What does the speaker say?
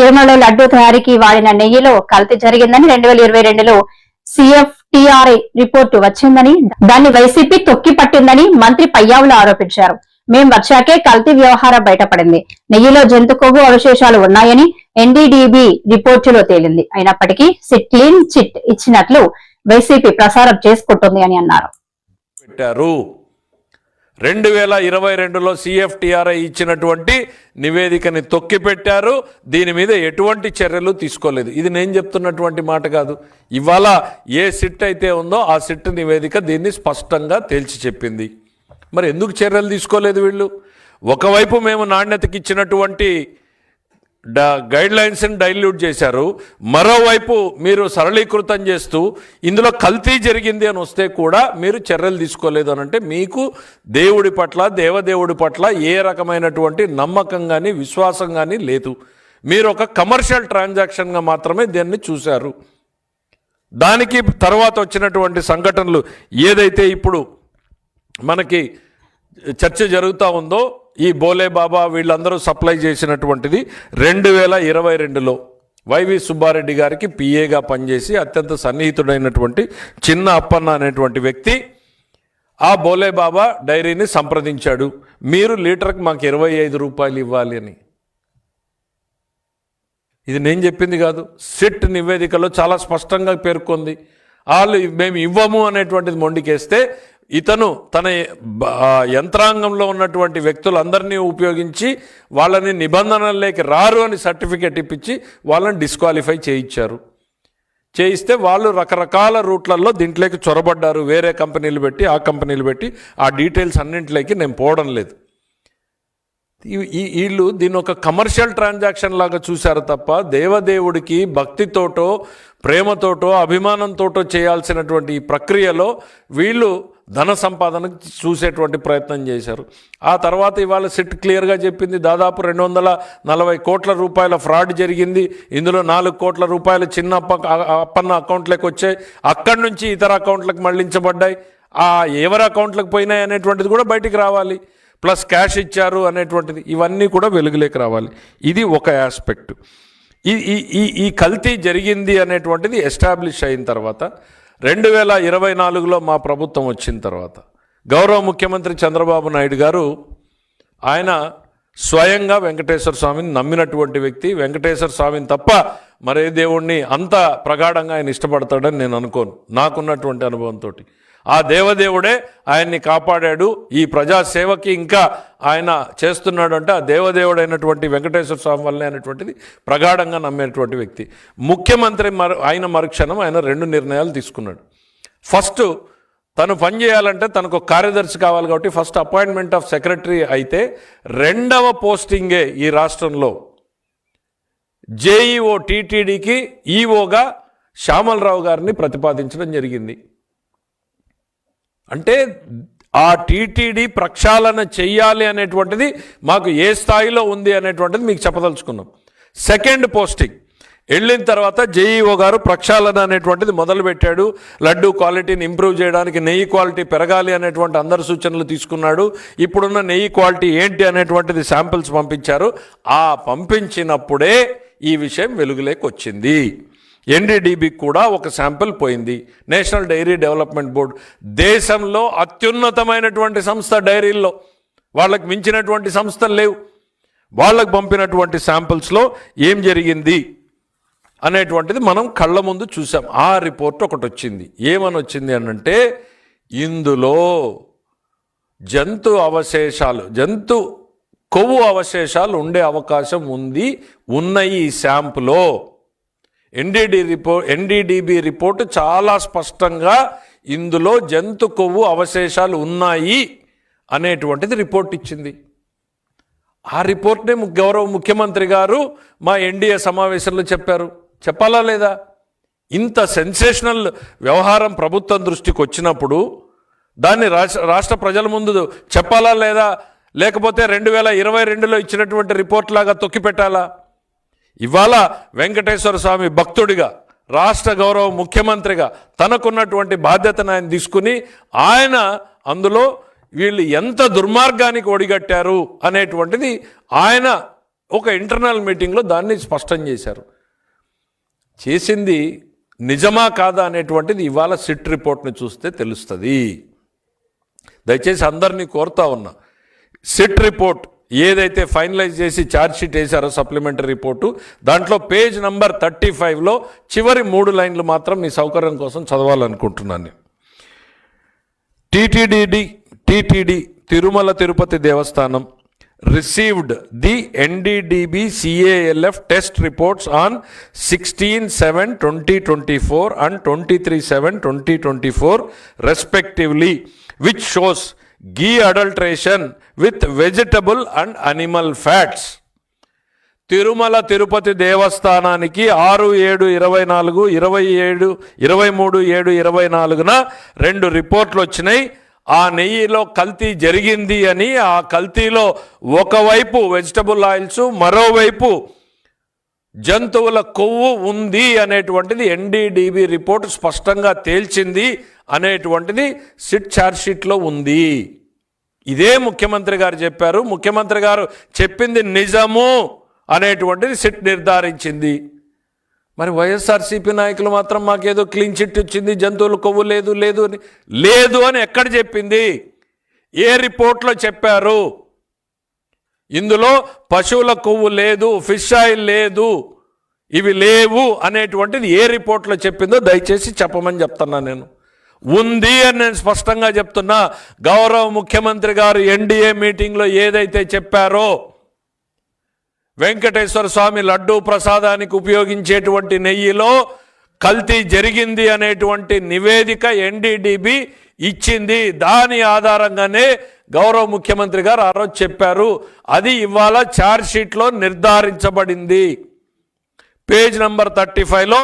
తిరుమలలో లడ్డూ తయారీకి వాడిన నెయ్యిలో కల్తీ జరిగిందని రెండు వేల ఇరవై రెండులో సిఎఫ్టిఆర్ఐ రిపోర్టు వచ్చిందని దాన్ని వైసీపీ తొక్కి పట్టిందని మంత్రి పయ్యావులు ఆరోపించారు. మేం వచ్చాకే కల్తీ వ్యవహారం బయటపడింది. నెయ్యిలో జంతు కొవ్వు అవశేషాలు ఉన్నాయని ఎన్డీడీబీ రిపోర్టులో తేలింది. అయినప్పటికీ సిట్ క్లీన్ చిట్ ఇచ్చినట్లు వైసీపీ ప్రసారం చేసుకుంటుంది అని అన్నారు. రెండు వేల ఇరవై రెండులో సిఎఫ్టిఆర్ఐ ఇచ్చినటువంటి నివేదికని తొక్కిపెట్టారు. దీని మీద ఎటువంటి చర్యలు తీసుకోలేదు. ఇది నేను చెప్తున్నటువంటి మాట కాదు. ఇవాళ ఏ సిట్ అయితే ఉందో ఆ సిట్ నివేదిక దీన్ని స్పష్టంగా తేల్చి చెప్పింది. మరి ఎందుకు చర్యలు తీసుకోలేదు వీళ్ళు? ఒకవైపు మేము నాణ్యతకి ఇచ్చినటువంటి గైడ్ లైన్స్ని డైల్యూట్ చేశారు. మరోవైపు మీరు సరళీకృతం చేస్తూ ఇందులో కల్తీ జరిగింది అని వస్తే కూడా మీరు చర్యలు తీసుకోలేదు అని అంటే మీకు దేవుడి పట్ల దేవదేవుడి పట్ల ఏ రకమైనటువంటి నమ్మకం కానీ విశ్వాసం కానీ లేదు. మీరు ఒక కమర్షియల్ ట్రాన్సాక్షన్గా మాత్రమే దీన్ని చూశారు. దానికి తర్వాత వచ్చినటువంటి సంఘటనలు ఏదైతే ఇప్పుడు మనకి చర్చ జరుగుతూ ఉందో ఈ బోలే బాబా వీళ్ళందరూ సప్లై చేసినటువంటిది రెండు వేల ఇరవై రెండులో వైవి సుబ్బారెడ్డి గారికి పిఏగా పనిచేసి అత్యంత సన్నిహితుడైనటువంటి చిన్న అప్పన్న అనేటువంటి వ్యక్తి ఆ బోలే బాబా డైరీని సంప్రదించాడు. మీరు లీటర్కి మాకు ఇరవై ఐదు రూపాయలు ఇవ్వాలి అని. ఇది నేను చెప్పింది కాదు. సిట్ నివేదికలో చాలా స్పష్టంగా పేర్కొంది. వాళ్ళు మేము ఇవ్వము అనేటువంటిది మొండికేస్తే ఇతను తన యంత్రాంగంలో ఉన్నటువంటి వ్యక్తులందరినీ ఉపయోగించి వాళ్ళని నిబంధనల్లోకి రారు అని సర్టిఫికేట్ ఇప్పించి వాళ్ళని డిస్క్వాలిఫై చేయించారు. చేయిస్తే వాళ్ళు రకరకాల రూట్లలో దీంట్లోకి చొరబడ్డారు. వేరే కంపెనీలు పెట్టి ఆ కంపెనీలు పెట్టి ఆ డీటెయిల్స్ అన్నింటిలోకి నేను పోవడం లేదు. ఈ- వీళ్ళు దీని ఒక కమర్షియల్ ట్రాన్సాక్షన్ లాగా చూశారు తప్ప దేవదేవుడికి భక్తితోటో ప్రేమతోటో అభిమానంతోటో చేయాల్సినటువంటి ఈ ప్రక్రియలో వీళ్ళు ధన సంపాదన చూసేటువంటి ప్రయత్నం చేశారు. ఆ తర్వాత ఇవాళ సిట్ క్లియర్గా చెప్పింది దాదాపు రెండు వందల నలభై కోట్ల రూపాయల ఫ్రాడ్ జరిగింది. ఇందులో నాలుగు కోట్ల రూపాయలు చిన్న అప్ప అప్పన్న అకౌంట్లోకి వచ్చాయి. అక్కడి నుంచి ఇతర అకౌంట్లకు మళ్ళించబడ్డాయి. ఆ ఎవరి అకౌంట్లకు పోయినాయి అనేటువంటిది కూడా బయటికి రావాలి. ప్లస్ క్యాష్ ఇచ్చారు అనేటువంటిది. ఇవన్నీ కూడా వెలుగులోకి రావాలి. ఇది ఒక ఆస్పెక్ట్ ఈ ఈ ఈ ఈ కల్తీ జరిగింది అనేటువంటిది ఎస్టాబ్లిష్ అయిన తర్వాత రెండు వేల ఇరవై నాలుగులో మా ప్రభుత్వం వచ్చిన తర్వాత గౌరవ ముఖ్యమంత్రి చంద్రబాబు నాయుడు గారు ఆయన స్వయంగా వెంకటేశ్వర స్వామిని నమ్మినటువంటి వ్యక్తి. వెంకటేశ్వర స్వామిని తప్ప మరే దేవుణ్ణి అంత ప్రగాఢంగా ఆయన ఇష్టపడతాడని నేను అనుకోను. నాకున్నటువంటి అనుభవంతో ఆ దేవదేవుడే ఆయన్ని కాపాడాడు. ఈ ప్రజాసేవకి ఇంకా ఆయన చేస్తున్నాడు అంటే ఆ దేవదేవుడైనటువంటి వెంకటేశ్వర స్వామి వల్లే అనేటువంటిది ప్రగాఢంగా నమ్మేటువంటి వ్యక్తి. ముఖ్యమంత్రి మరు ఆయన మరుక్షణం ఆయన రెండు నిర్ణయాలు తీసుకున్నాడు. ఫస్ట్ తను పని చేయాలంటే తనకు కార్యదర్శి కావాలి కాబట్టి ఫస్ట్ అపాయింట్మెంట్ ఆఫ్ సెక్రటరీ అయితే రెండవ పోస్టింగే ఈ రాష్ట్రంలో. జేఈఓ టీటీడీకి ఈఓగా శ్యామలరావు గారిని ప్రతిపాదించడం జరిగింది. అంటే ఆ టీటీడీ ప్రక్షాళన చెయ్యాలి అనేటువంటిది మాకు ఏ స్థాయిలో ఉంది అనేటువంటిది మీకు చెప్పదలుచుకున్నాం. Second posting. వెళ్ళిన తర్వాత జేఈఓ గారు ప్రక్షాళన అనేటువంటిది మొదలుపెట్టాడు లడ్డు క్వాలిటీని ఇంప్రూవ్ చేయడానికి నెయ్యి క్వాలిటీ పెరగాలి అనేటువంటి అందరి సూచనలు తీసుకున్నాడు. ఇప్పుడున్న నెయ్యి క్వాలిటీ ఏంటి అనేటువంటిది శాంపిల్స్ పంపించారు. ఆ పంపించినప్పుడే ఈ విషయం వెలుగులోకి వచ్చింది. ఎన్డీడీబీకి కూడా ఒక శాంపిల్ పోయింది. నేషనల్ డైరీ డెవలప్మెంట్ బోర్డు దేశంలో అత్యున్నతమైనటువంటి సంస్థ డైరీల్లో. వాళ్ళకి మించినటువంటి సంస్థలు లేవు. వాళ్ళకు పంపినటువంటి శాంపిల్స్లో ఏం జరిగింది అనేటువంటిది మనం కళ్ళ ముందు చూసాం. ఆ రిపోర్ట్ ఒకటి వచ్చింది. ఏమని వచ్చింది అనంటే ఇందులో జంతు అవశేషాలు జంతు కొవ్వు అవశేషాలు ఉండే అవకాశం ఉంది. ఉన్నాయి ఈ శాంపులో. ఎన్డీడీ రిపోర్ట్ ఎన్డీడీబీ రిపోర్ట్ చాలా స్పష్టంగా ఇందులో జంతు కొవ్వు అవశేషాలు ఉన్నాయి అనేటువంటిది రిపోర్ట్ ఇచ్చింది. ఆ రిపోర్ట్నే గౌరవ ముఖ్యమంత్రి గారు మా ఎన్డీఏ సమావేశంలో చెప్పారు. చెప్పాలా లేదా? ఇంత సెన్సేషనల్ వ్యవహారం ప్రభుత్వం దృష్టికి వచ్చినప్పుడు దాన్ని రాష్ట్ర రాష్ట్ర ప్రజల ముందు చెప్పాలా లేదా? లేకపోతే రెండు వేల ఇరవై రెండులో ఇచ్చినటువంటి రిపోర్ట్ లాగా తొక్కిపెట్టాలా? ఇవాళ వెంకటేశ్వర స్వామి భక్తుడిగా రాష్ట్ర గౌరవ ముఖ్యమంత్రిగా తనకున్నటువంటి బాధ్యతను ఆయన తీసుకుని ఆయన అందులో వీళ్ళు ఎంత దుర్మార్గానికి ఒడిగట్టారు అనేటువంటిది ఆయన ఒక ఇంటర్నల్ మీటింగ్లో దాన్ని స్పష్టం చేశారు. చేసింది నిజమా కాదా అనేటువంటిది ఇవాళ సిట్ రిపోర్ట్ని చూస్తే తెలుస్తుంది. దయచేసి అందరినీ కోరుతా ఉన్నా సిట్ రిపోర్ట్ ఏదైతే ఫైనలైజ్ చేసి ఛార్జ్షీట్ వేశారో సప్లిమెంటరీ రిపోర్టు దాంట్లో పేజ్ నంబర్ థర్టీ ఫైవ్లో చివరి మూడు లైన్లు మాత్రం మీ సౌకర్యం కోసం చదవాలనుకుంటున్నాను నేను. టిటిడిడి TTD Tirumala Tirupati Devasthanam received the NDDB CALF test reports on sixteen seven twenty twenty four and twenty three seven twenty twenty four respectively which shows ghee adulteration with vegetable and animal fats Tirumala Tirupati దేవస్థానానికి ఆరు ఏడు ఇరవై నాలుగు ఇరవై ఏడు ఇరవై మూడు ఏడు ఇరవై నాలుగున రెండు రిపోర్ట్లు వచ్చినాయి. ఆ నెయ్యిలో కల్తీ జరిగింది అని ఆ కల్తీలో ఒకవైపు వెజిటబుల్ ఆయిల్స్ మరోవైపు జంతువుల కొవ్వు ఉంది అనేటువంటిది ఎన్డీడీబీ రిపోర్ట్ స్పష్టంగా తేల్చింది అనేటువంటిది సిట్ ఛార్జ్షీట్లో ఉంది. ఇదే ముఖ్యమంత్రి గారు చెప్పారు. ముఖ్యమంత్రి గారు చెప్పింది నిజము అనేటువంటిది సిట్ నిర్ధారించింది. మరి వైఎస్ఆర్సీపీ నాయకులు మాత్రం మాకేదో క్లీన్ చిట్ ఇచ్చింది జంతువుల కొవ్వు లేదు లేదు అని లేదు అని ఎక్కడ చెప్పింది? ఏ రిపోర్ట్లో చెప్పారు? ఇందులో పశువుల కొవ్వు లేదు ఫిష్ ఆయిల్ లేదు ఇవి లేవు అనేటువంటిది ఏ రిపోర్ట్లో చెప్పిందో దయచేసి చెప్పమని చెప్తున్నా నేను. ఉంది అని నేను స్పష్టంగా చెప్తున్నా. గౌరవ ముఖ్యమంత్రి గారు ఎన్డీఏ మీటింగ్లో ఏదైతే చెప్పారో వెంకటేశ్వర స్వామి లడ్డూ ప్రసాదానికి ఉపయోగించేటువంటి నెయ్యిలో కల్తీ జరిగింది అనేటువంటి నివేదిక ఎన్డీడీబీ ఇచ్చింది. దాని ఆధారంగానే గౌరవ ముఖ్యమంత్రి గారు ఆ రోజు చెప్పారు అది ఇవాళ ఛార్జ్ షీట్లో నిర్ధారించబడింది. పేజ్ నంబర్ థర్టీ ఫైవ్లో